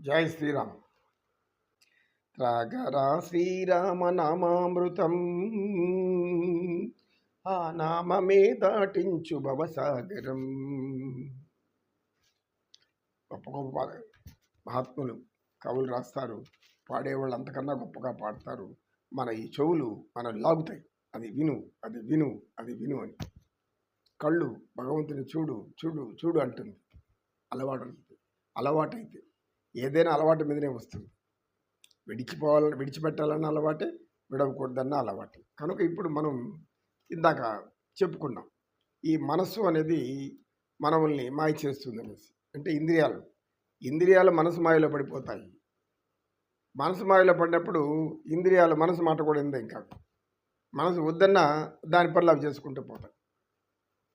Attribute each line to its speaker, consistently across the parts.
Speaker 1: జై శ్రీరామ్. త్రాగరా శ్రీరామ నామామృతం ఆ నామమే దాటించు భవసాగరం. గొప్ప గొప్ప మహాత్ములు కవులు రాస్తారు. పాడేవాళ్ళు అంతకన్నా గొప్పగా పాడతారు. మన ఈ చెవులు మనం లాగుతాయి. అది విను అది విను అది విను అని. కళ్ళు భగవంతుని చూడు చూడు చూడు అంటుంది. అలవాటు అలవాటైతే. ఏదైనా అలవాటు మీదనే వస్తుంది. విడిచిపోవాలని విడిచిపెట్టాలన్న అలవాటే విడవకూడదన్న అలవాటు. కనుక ఇప్పుడు మనం ఇందాక చెప్పుకున్నాం ఈ మనస్సు అనేది మనల్ని మాయ చేస్తుంది అనేసి అంటే ఇంద్రియాలు. ఇంద్రియాలు మనసు మాయలో పడిపోతాయి. మనసు మాయలో పడినప్పుడు ఇంద్రియాలు మనసు మాట కూడా ఇందే ఇంకా. మనసు వద్దన్నా దాని పనులు అవి చేసుకుంటూ పోతాయి.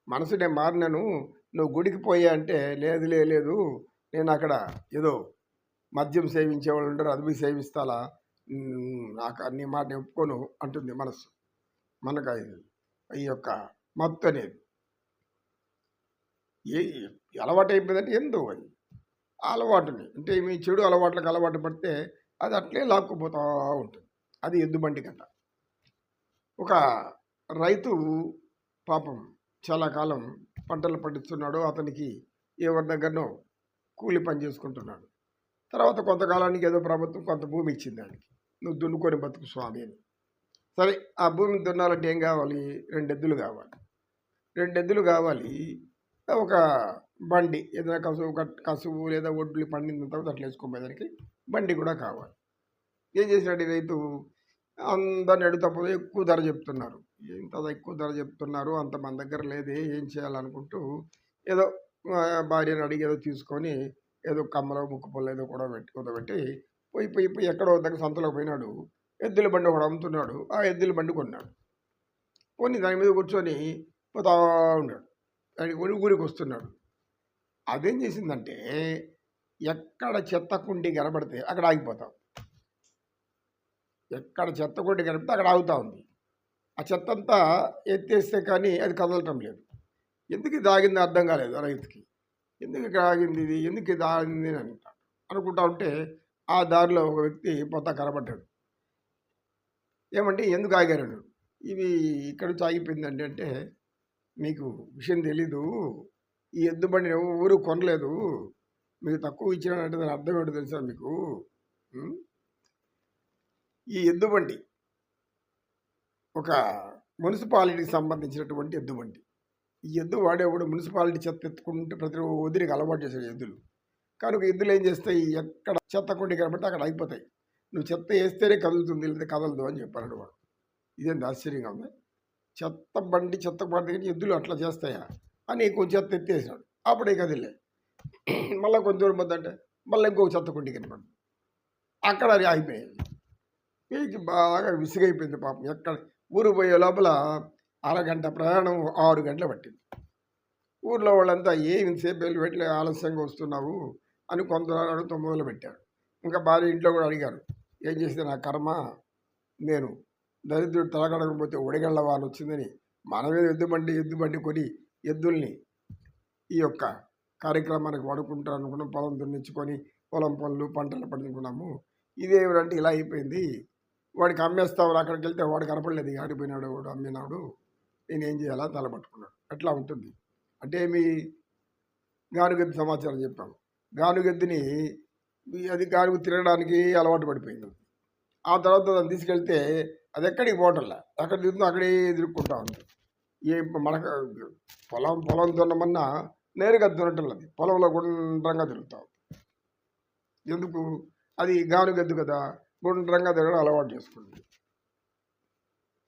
Speaker 1: మనసు నేను మారినాను నువ్వు గుడికి పోయా అంటే లేదు లేదు నేను అక్కడ ఏదో మద్యం సేవించే వాళ్ళు ఉంటారు అది మీ సేవిస్తాలా నాకు అన్ని మాట ఒప్పుకోను అంటుంది మనసు మనకు అది ఈ యొక్క మత్తు అనేది. ఏ అలవాటు అయిపోయిందంటే ఎందు అది? అలవాటుని అంటే మీ చెడు అలవాట్లకు అలవాటు పడితే అది అట్లే లాక్కుపోతూ ఉంటుంది. అది ఎద్దుబండి బండి ఒక రైతు పాపం చాలా కాలం పంటలు పండిస్తున్నాడు అతనికి ఎవరి దగ్గరనో కూలి పని చేసుకుంటున్నాడు. తర్వాత కొంతకాలానికి ఏదో ప్రభుత్వం కొంత భూమి ఇచ్చింది దానికి. నువ్వు దున్నుకొని బతుకు స్వామి అని. సరే ఆ భూమిని దున్నాలంటే ఏం కావాలి? రెండు ఎద్దులు కావాలి. రెండు ఎద్దులు కావాలి. ఒక బండి ఏదైనా కసువు కసువు లేదా ఒడ్లు పండిన తర్వాత అట్లా వేసుకోపోయేదానికి బండి కూడా కావాలి. ఏం చేసినట్టు రైతు? అందరిని అడుగుతప్పుడు ఎక్కువ ధర చెప్తున్నారు. ఎంత ఎక్కువ ధర చెప్తున్నారు? అంత మన దగ్గర లేదే ఏం చేయాలనుకుంటూ ఏదో భార్యను అడిగి ఏదో తీసుకొని ఏదో కమ్మలో ముక్కు పళ్ళు ఏదో కూడా పెట్టి కుదబెట్టి పోయి పోయి పోయి ఎక్కడో దగ్గర సంతలోకి పోయినాడు. ఎద్దుల బండి ఒకడు అమ్ముతున్నాడు. ఆ ఎద్దుల బండి కొన్నాడు. కొని దాని మీద కూర్చొని పోతా ఉన్నాడు. దానికి కొని ఊరికి వస్తున్నాడు. అదేం చేసిందంటే ఎక్కడ చెత్త కుండి కనబడితే అక్కడ ఆగిపోతాం. ఎక్కడ చెత్త కుండి కనబడితే అక్కడ ఆగుతూ ఉంది. ఆ చెత్త అంతా ఎత్తేస్తే కానీ అది కదలటం లేదు. ఎందుకు ఇది ఆగింది అర్థం కాలేదు రైతుకి. ఎందుకు ఇక్కడ ఆగింది ఇది? ఎందుకు ఇది ఆగింది అని అంటాడు. అనుకుంటా ఉంటే ఆ దారిలో ఒక వ్యక్తి పొత్త కనబడ్డాడు. ఏమంటే ఎందుకు ఆగారాడు ఇవి ఇక్కడ నుంచి ఆగిపోయిందండి అంటే మీకు విషయం తెలీదు. ఈ ఎద్దు బండి ఎవరు కొనలేదు. మీకు తక్కువ ఇచ్చినాడంటే దాని అర్థం ఏంటో తెలుసా మీకు? ఈ ఎద్దు బండి ఒక మున్సిపాలిటీకి సంబంధించినటువంటి ఎద్దు బండి ఈ ఎద్దు వాడేవాడు మున్సిపాలిటీ చెత్త ఎత్తుకుంటే ప్రతి వదిలికి అలవాటు చేశాడు ఎద్దులు కనుక ఎద్దులు ఏం చేస్తాయి? ఎక్కడ చెత్త కొండి కనబడితే అక్కడ అయిపోతాయి నువ్వు చెత్త వేస్తేనే కదులుతుంది లేదా కదలదు అని చెప్పాడు వాడు. ఇదేం ఆశ్చర్యంగా ఉంది? చెత్త బండి చెత్త బండి దగ్గర ఎద్దులు అట్లా చేస్తాయా? అని కొంచెం చెత్త ఎత్తేసాడు అప్పుడే కదిలే. మళ్ళీ కొంచెం దూరం పోద్దంటే మళ్ళీ ఇంకొక చెత్త కొండి కనపడింది అక్కడ అది ఆగిపోయాయి వీరికి బాగా విసిగైపోయింది పాపం. ఎక్కడ ఊరు పోయే లోపల అరగంట ప్రయాణం ఆరు గంటలు పట్టింది. ఊర్లో వాళ్ళంతా ఏమి సేపు వెళ్ళి పెట్టి ఆలస్యంగా వస్తున్నావు? అని కొంతనాడు అడుగుతూ మొదలు పెట్టారు ఇంకా భార్య ఇంట్లో కూడా అడిగారు ఏం చేస్తే నా కర్మ? నేను దరిద్రుడు తలగడకపోతే ఒడిగళ్ళ వాళ్ళు వచ్చిందని మనమే ఎద్దు బండి ఎద్దు బండి కొని ఎద్దుల్ని ఈ యొక్క కార్యక్రమానికి వాడుకుంటారు అనుకున్నాం. పొలం దున్నించుకొని పొలం పనులు పంటలు పండుకున్నాము ఇదేమిటంటే ఇలా అయిపోయింది. వాడికి అమ్మేస్తావు అక్కడికి వెళ్తే వాడు కనపడలేదు. ఆడిపోయినాడు వాడు అమ్మినాడు. నేను ఏం చేయాలా తలపట్టుకున్నాడు అట్లా ఉంటుంది. అంటే మీ గానుగద్ది సమాచారం చెప్పాము గానుగద్దిని అది గానుగు తిరగడానికి అలవాటు పడిపోయింది. ఆ తర్వాత దాన్ని తీసుకెళ్తే అది ఎక్కడికి పోవటంలా ఎక్కడ తిరుగుతుందో అక్కడే తిరుక్కుంటా ఉంది. ఏ మన పొలం పొలం దున్నమన్నా నేరుగా దున్నటం అది పొలంలో గుండ్రంగా తిరుగుతాం ఎందుకు? అది గానుగద్దు కదా. గుండ్రంగా తిరగడం అలవాటు చేసుకుంది.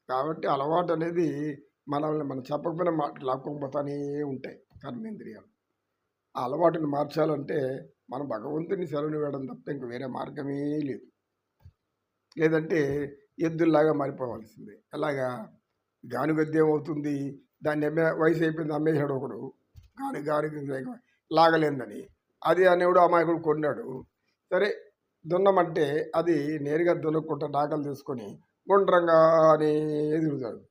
Speaker 1: కాబట్టి అలవాటు అనేది మనల్ని మనం చెప్పకపోయినా మాట లాక్కోకపోతానే ఉంటాయి కర్మేంద్రియాలు. ఆ అలవాటుని మార్చాలంటే మనం భగవంతుని సెలవుని వేయడం తప్ప ఇంక వేరే మార్గమే లేదు. లేదంటే ఎద్దుల్లాగా మారిపోవాల్సిందే. ఎలాగా? గానుగద్ది ఏమవుతుంది దాన్ని అమ్మే వయసు అయిపోయింది అమ్మేశాడు ఒకడు. గాని గాని లాగలేందని. అది అనేవాడు అమాయకుడు కొన్నాడు. సరే దున్నమంటే అది నేరుగా దున్నకుండా నాకలు తీసుకొని గుండ్రంగానే తిరుగుతాడు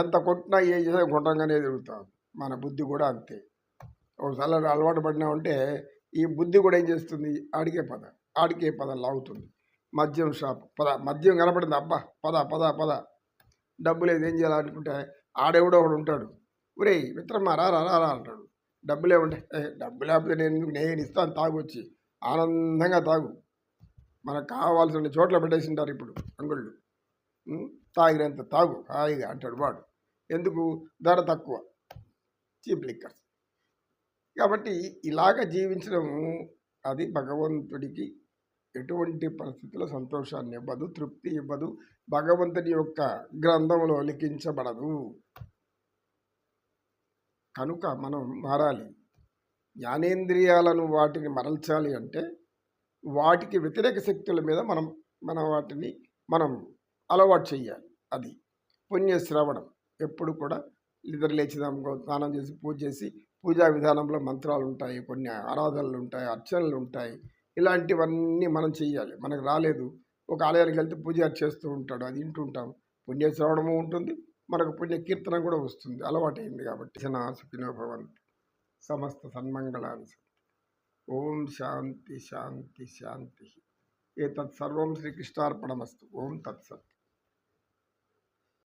Speaker 1: ఎంత కొట్టినా ఏ చేసే గుండ్రంగానే తిరుగుతాం. మన బుద్ధి కూడా అంతే. ఒకసారి అలవాటు పడినామంటే ఈ బుద్ధి కూడా ఏం చేస్తుంది? ఆడికే పద ఆడికే పద లాగుతుంది. మద్యం షాప్ పద మద్యం కనపడింది. అబ్బా పద పద పద. డబ్బు లేదు ఏం చేయాలనుకుంటే ఆడెవడో ఒకడు ఉంటాడు. ఒరేయ్ మిత్రమా రా రా రా రా అంటాడు. డబ్బులే ఉంటాయి డబ్బు లేకపోతే నేను నేను ఇస్తాను తాగొచ్చి ఆనందంగా తాగు. మనకు కావాల్సిన చోట్ల పెట్టేసింటారు ఇప్పుడు అంగుళ్ళు. తాగినంత తాగు హాయిగా అంటాడు వాడు. ఎందుకు? ధర తక్కువ. చీప్ లిక్కర్స్ కాబట్టి ఇలాగ జీవించడం అది భగవంతుడికి ఎటువంటి పరిస్థితుల్లో సంతోషాన్ని ఇవ్వదు తృప్తి ఇవ్వదు భగవంతుని యొక్క గ్రంథంలో లిఖించబడదు. కనుక మనం మారాలి. జ్ఞానేంద్రియాలను వాటిని మరల్చాలి అంటే వాటికి వ్యతిరేక శక్తుల మీద మనం మన వాటిని మనం అలవాటు చేయాలి అది పుణ్యశ్రవణం ఎప్పుడు కూడా నిద్ర లేచిదాం స్నానం చేసి పూజ చేసి పూజా విధానంలో మంత్రాలు ఉంటాయి కొన్ని ఆరాధనలు ఉంటాయి అర్చనలు ఉంటాయి. ఇలాంటివన్నీ మనం చేయాలి మనకు రాలేదు. ఒక ఆలయానికి వెళ్తే పూజ చేస్తూ ఉంటాడు అది వింటుంటాం. పుణ్యశ్రవణము ఉంటుంది మనకు పుణ్య కీర్తన కూడా వస్తుంది. అలవాటైంది కాబట్టి. జనా సుఖినో భవంతు. సమస్త సన్మంగళాన్ని ఓం శాంతి శాంతి శాంతి. ఏ సర్వం శ్రీకృష్ణార్పణమస్తు ఓం తత్సత్.